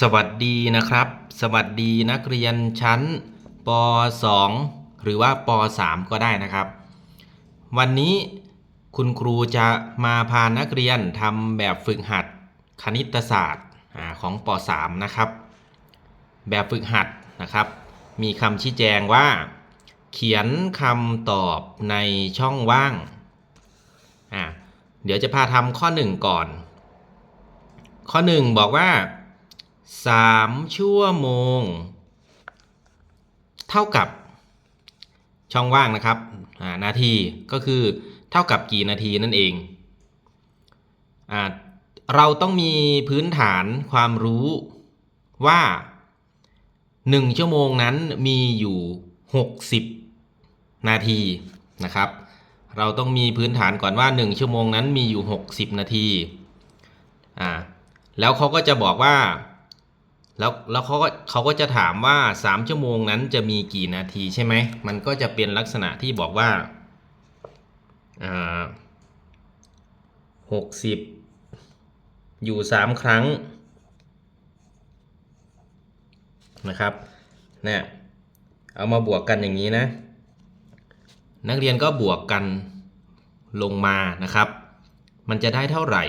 สวัสดีนะครับ สวัสดีนักเรียนชั้นป .2 หรือว่าป .3 ก็ได้นะครับ วันนี้คุณครูจะมาพานักเรียนทำแบบฝึกหัดคณิตศาสตร์ของป .3 นะครับ แบบฝึกหัดนะครับ มีคำชี้แจงว่า เขียนคำตอบในช่องว่างอ่าเดี๋ยวจะพาทำข้อ 1 ก่อน ข้อ 1 บอกว่า 3ชั่วโมง เท่ากับช่องว่างนะครับนาทีก็คือเท่ากับกี่นาทีนั่นเองอเราต้องมีพื้นฐานความรู้ว่า 1 ชั่วโมงนั้นมีอยู่ 60 นาทีนะครับ เราต้องมีพื้นฐานก่อนว่า 1 ชั่วโมงนั้นมีอยู่ 60 นาทีอ่าแล้วเขาก็จะบอกว่า แล้วแล้วเขาก็เขาก็จะถามว่า 3 ชั่วโมงนั้นจะมีกี่นาทีใช่ไหม มันก็จะเป็นลักษณะที่บอกว่าหกสิบอยู่ 3 ครั้งนะครับเนี่ยเอามาบวกกันอย่างนี้นะ นักเรียนก็บวกกันลงมานะครับ มันจะได้เท่าไหร่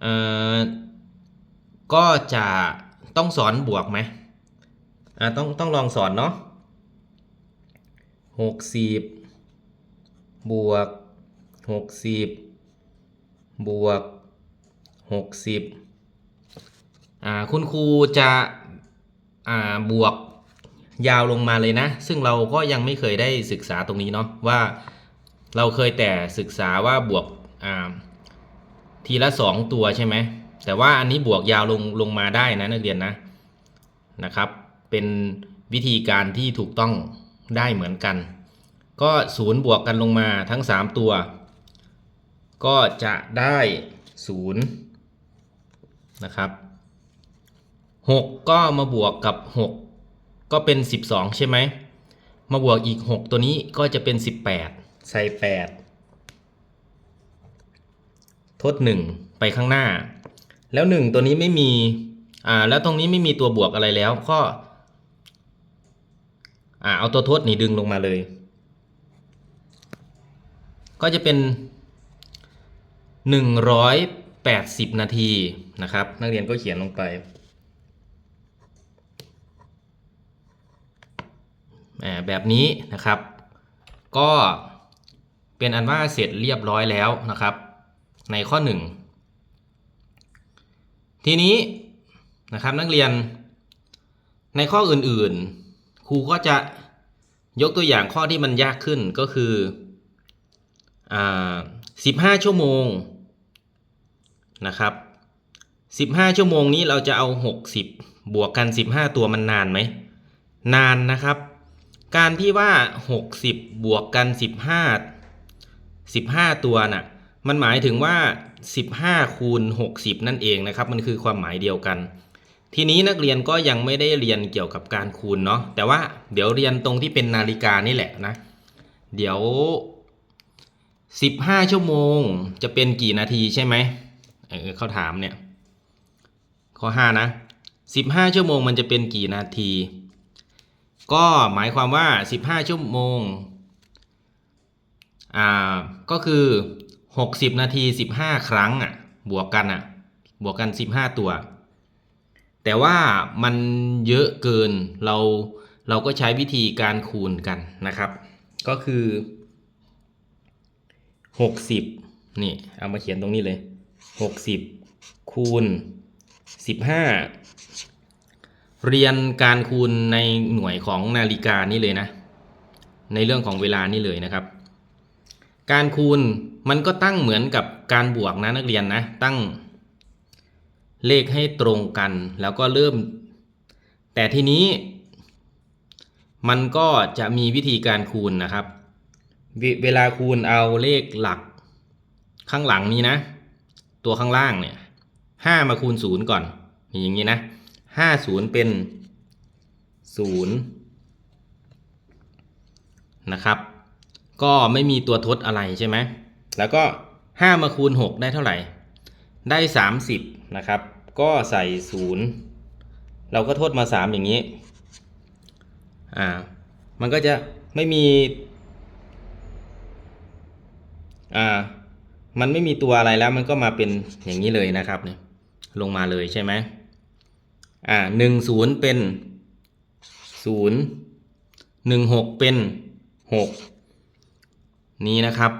เอ่อ ก็จะต้องสอนบวกไหมอ่าต้องต้องลองสอนเนาะหกสิบบวกหกสิบบวกหกสิบอ่าคุณครูจะอ่าบวกยาวลงมาเลยนะ ซึ่งเราก็ยังไม่เคยได้ศึกษาตรงนี้เนาะว่าเราเคยแต่ศึกษาว่าบวกอ่าทีละสองตัวใช่ไหม แต่ว่าอันนี้บวกยาวลงลงมาได้นะนักเรียนนะนะครับ เป็นวิธีการที่ถูกต้องได้เหมือนกัน ก็ศูนย์บวกกันลงมาทั้ง 3 ตัว ก็จะได้0นะครับ6 ก็มาบวกกับ 6 ก็เป็น 12 ใช่ไหม มาบวกอีก 6 ตัวนี้ก็จะเป็น 18 ใส่ 8 ทด 1 ไปข้างหน้า แล้วหนึ่งตัวนี้ไม่มี อ่า แล้วตรงนี้ไม่มีตัวบวกอะไรแล้ว ก็อ่าเอาตัวทดนี่ดึงลงมาเลย ก็จะเป็นหนึ่งร้อยแปดสิบนาทีนะครับ นักเรียนก็เขียนลงไปแบบนี้นะครับ ก็เป็นอันว่าเสร็จเรียบร้อยแล้วนะครับ ในข้อหนึ่ง ทีนี้นะครับนักเรียนในข้ออื่นๆ ครูก็จะยกตัวอย่างข้อที่มันยากขึ้นก็คืออ่า15ชั่วโมงนะครับ15ชั่วโมงนี้เราจะเอา60บวกกัน15ตัวมันนานไหม นานนะครับ การที่ว่า60บวกกัน15 15ตัวน่ะ มันหมายถึงว่า 15 คูณ 60 นั่นเองนะครับ มันคือความหมายเดียวกัน ทีนี้นักเรียนก็ยังไม่ได้เรียนเกี่ยวกับการคูณเนาะ แต่ว่าเดี๋ยวเรียนตรงที่เป็นนาฬิกานี่แหละนะ เดี๋ยว 15 ชั่วโมงจะเป็นกี่นาทีใช่ไหมเออเขาถามเนี่ย ข้อ 5 นะ 15 ชั่วโมงมันจะเป็นกี่นาที ก็หมายความว่า 15 ชั่วโมง อ่า ก็คือ 60นาที15ครั้งอะ บวกกันอะ บวกกัน15ตัว แต่ว่ามันเยอะเกินเราเราก็ใช้วิธีการคูณกันนะครับ ก็คือ60นี่ เอามาเขียนตรงนี้เลย60คูณ15เรียนการคูณในหน่วยของนาฬิกานี่เลยนะ ในเรื่องของเวลานี่เลยนะครับ การคูณ มันก็ตั้งเหมือนกับการบวกนะนักเรียนนะ ตั้งเลขให้ตรงกัน แล้วก็เริ่ม แต่ทีนี้ มันก็จะมีวิธีการคูณนะครับ เวลาคูณเอาเลขหลัก ข้างหลังนี้นะ ตัวข้างล่างเนี่ยห้ามาคูณศูนย์ก่อน อย่างนี้นะห้าศูนย์เป็นศูนย์นะครับ ก็ไม่มีตัวทดอะไรใช่ไหม แล้วก็ 5 มาคูณ 6 ได้เท่าไหร่ ได้ 30 นะครับ ก็ใส่ศูนย์เราก็ทดมาสามอย่างนี้ อ่า มันก็จะไม่มี อ่า มันไม่มีตัวอะไรแล้ว มันก็มาเป็นอย่างนี้เลยนะครับเนี่ยลงมาเลยใช่ไหมอ่าหนึ่งศูนย์เป็นศูนย์หนึ่งหกเป็นหกนี้นะครับ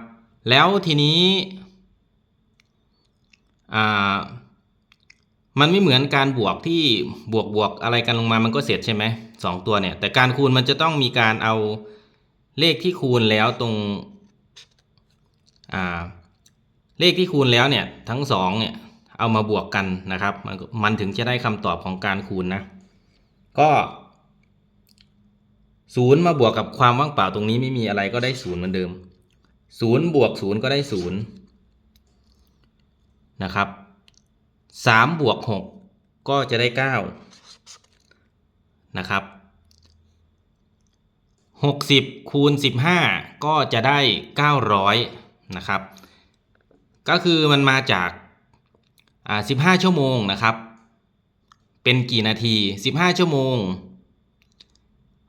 แล้วทีนี้มันไม่เหมือนการบวกที่บวกบวกอะไรกันลงมามันก็เสร็จใช่ไหมสองตัวเนี่ย แต่การคูณมันจะต้องมีการเอาเลขที่คูณแล้วตรงเลขที่คูณแล้วเนี่ยทั้งสองเนี่ยเอามาบวกกันนะครับ มันมันถึงจะได้คำตอบของการคูณนะ ก็ศูนย์มาบวกกับความว่างเปล่าตรงนี้ไม่มีอะไรก็ได้ศูนย์เหมือนเดิม ศูนย์บวกศูนย์ก็ได้ศูนย์นะครับสามบวกหกก็จะได้เก้านะครับหกสิบคูณสิบห้าก็จะได้เก้าร้อยนะครับ ก็คือมันมาจากอ่าสิบห้าชั่วโมงนะครับ เป็นกี่นาทีสิบห้าชั่วโมง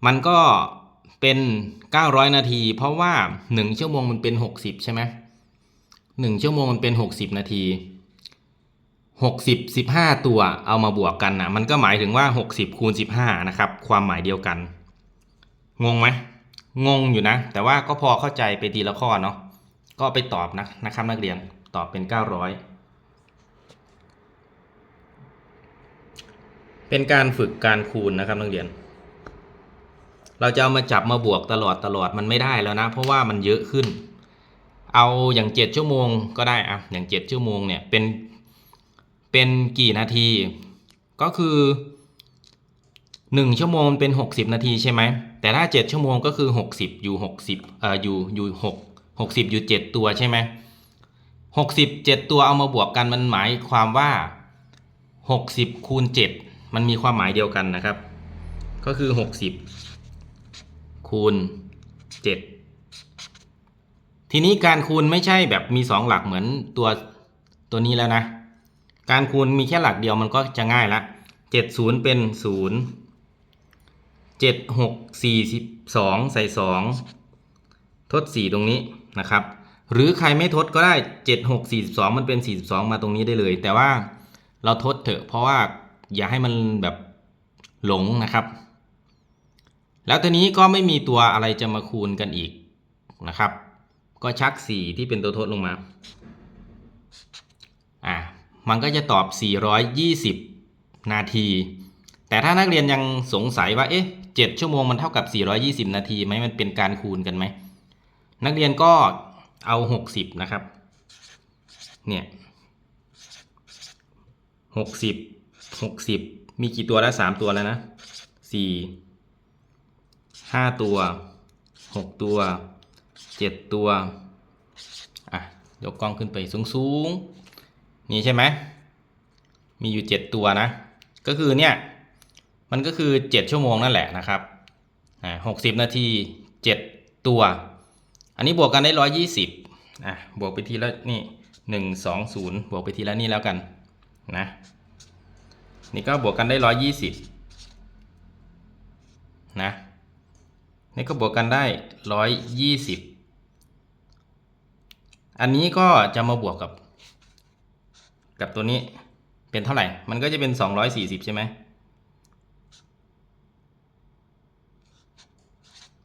มันก็ เป็น 900 นาที เพราะว่า 1 ชั่วโมงมันเป็น 60 ใช่ไหม1ชั่วโมงมันเป็น 60 นาที 60 15 ตัวเอามาบวกกันนะมันก็หมายถึงว่า 60 คูณ 15 นะครับ ความหมายเดียวกัน งงไหมงงอยู่นะ แต่ว่าก็พอเข้าใจไปทีละข้อเนาะก็ไปตอบนะนะครับนักเรียนตอบเป็น 900 เป็นการฝึกการคูณนะครับนักเรียน เราจะเอามาจับมาบวกตลอดตลอดมันไม่ได้แล้วนะ เพราะว่ามันเยอะขึ้น เอาอย่างเจ็ดชั่วโมงก็ได้อะอย่างเจ็ดชั่วโมงเนี่ยเป็นเป็นกี่นาที ก็คือหนึ่งชั่วโมงเป็นหกสิบนาทีใช่ไหมแต่ถ้าเจ็ดชั่วโมงก็คือหกสิบอยู่หกสิบเอ่ออยู่อยู่หกหกสิบอยู่เจ็ดตัวใช่ไหมหกสิบเจ็ดตัวเอามาบวกกันมันหมายความว่าหกสิบคูณเจ็ดมันมีความหมายเดียวกันนะครับ ก็คือหกสิบ คูณ 7 ทีนี้การคูณไม่ใช่แบบมี 2 หลักเหมือนตัวตัวนี้แล้วนะ การคูณมีแค่หลักเดียวมันก็จะง่ายละ7 0 เป็น 0 7 6 42 ใส่ 2 ทด 4 ตรงนี้นะครับ หรือใครไม่ทดก็ได้ 7 6 42 มันเป็น 42 มาตรงนี้ได้เลย แต่ว่าเราทดเถอะเพราะว่าอย่าให้มันแบบหลงนะครับ แล้วทีนี้ก็ไม่มีตัวอะไรจะมาคูณกันอีกนะครับ ก็ชัก 4 ที่เป็นตัวทดลงมา อะ มันก็จะตอบ 420 นาที แต่ถ้านักเรียนยังสงสัยว่า เอ๊ะ 7 ชั่วโมงมันเท่ากับ 420 นาทีไหมมันเป็นการคูณกันไหม นักเรียนก็เอา 60 นะครับ เนี่ย 60 60 มีกี่ตัวแล้ว 3 ตัวแล้วนะ 4 ห้าตัวหกตัวเจ็ดตัวอะยกกล้องขึ้นไปสูงสูงๆนี่ใช่ไหมมีอยู่เจ็ดตัวนะ ก็คือเนี่ยมันก็คือเจ็ดชั่วโมงนั่นแหละนะครับอ่าหกสิบนาทีเจ็ดตัว อันนี้บวกกันได้ร้อยยี่สิบอะบวกไปทีละนี่หนึ่งสองศูนย์บวกไปทีละนี่แล้วกันนะนี่ก็บวกกันได้ร้อยยี่สิบนะ นี่ก็บวกกันได้ร้อยยี่สิบอันนี้ก็จะมาบวกกับ กับตัวนี้เป็นเท่าไหร่ มันก็จะเป็นสองร้อยสี่สิบใช่ไหม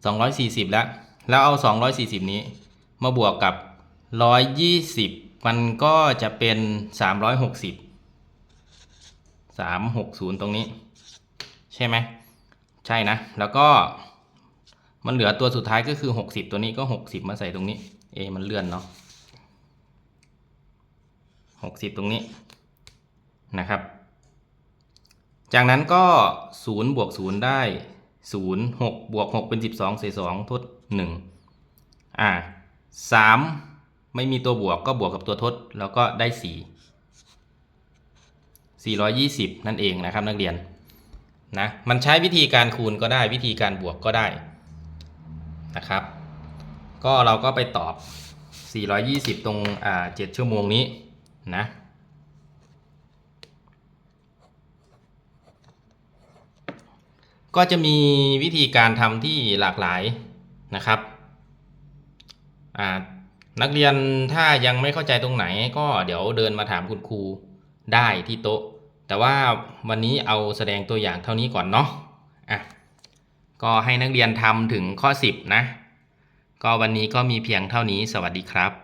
สองร้อยสี่สิบแล้ว แล้วเอาสองร้อยสี่สิบนี้ มาบวกกับร้อยยี่สิบมันก็จะเป็นสามร้อยหกสิบสามหกศูนย์ตรงนี้ ใช่ไหม ใช่นะ แล้วก็ มันเหลือตัวสุดท้ายก็คือ 60 ตัวนี้ก็ 60 มาใส่ตรงนี้ เอ มันเลื่อนเนาะ60 ตรงนี้นะครับ จากนั้นก็ 0 บวก 0 ได้ 0 6 บวก 6 เป็น 12ใส่2ทด 1 อ่า 3 ไม่มีตัวบวกก็บวกกับตัวทด แล้วก็ได้ 4 420 นั่นเองนะครับนักเรียนนะมันใช้วิธีการคูณก็ได้วิธีการบวกก็ได้ นะครับ ก็เราก็ไปตอบ 420 ตรงอ่า7ชั่วโมงนี้นะก็จะมีวิธีการทำที่หลากหลายนะครับ นักเรียนถ้ายังไม่เข้าใจตรงไหน ก็เดี๋ยวเดินมาถามคุณครูได้ที่โต๊ะ แต่ว่าวันนี้เอาแสดงตัวอย่างเท่านี้ก่อนเนาะอะ ก็ให้นักเรียนทำถึงข้อ 10 นะ ก็วันนี้ก็มีเพียงเท่านี้สวัสดีครับ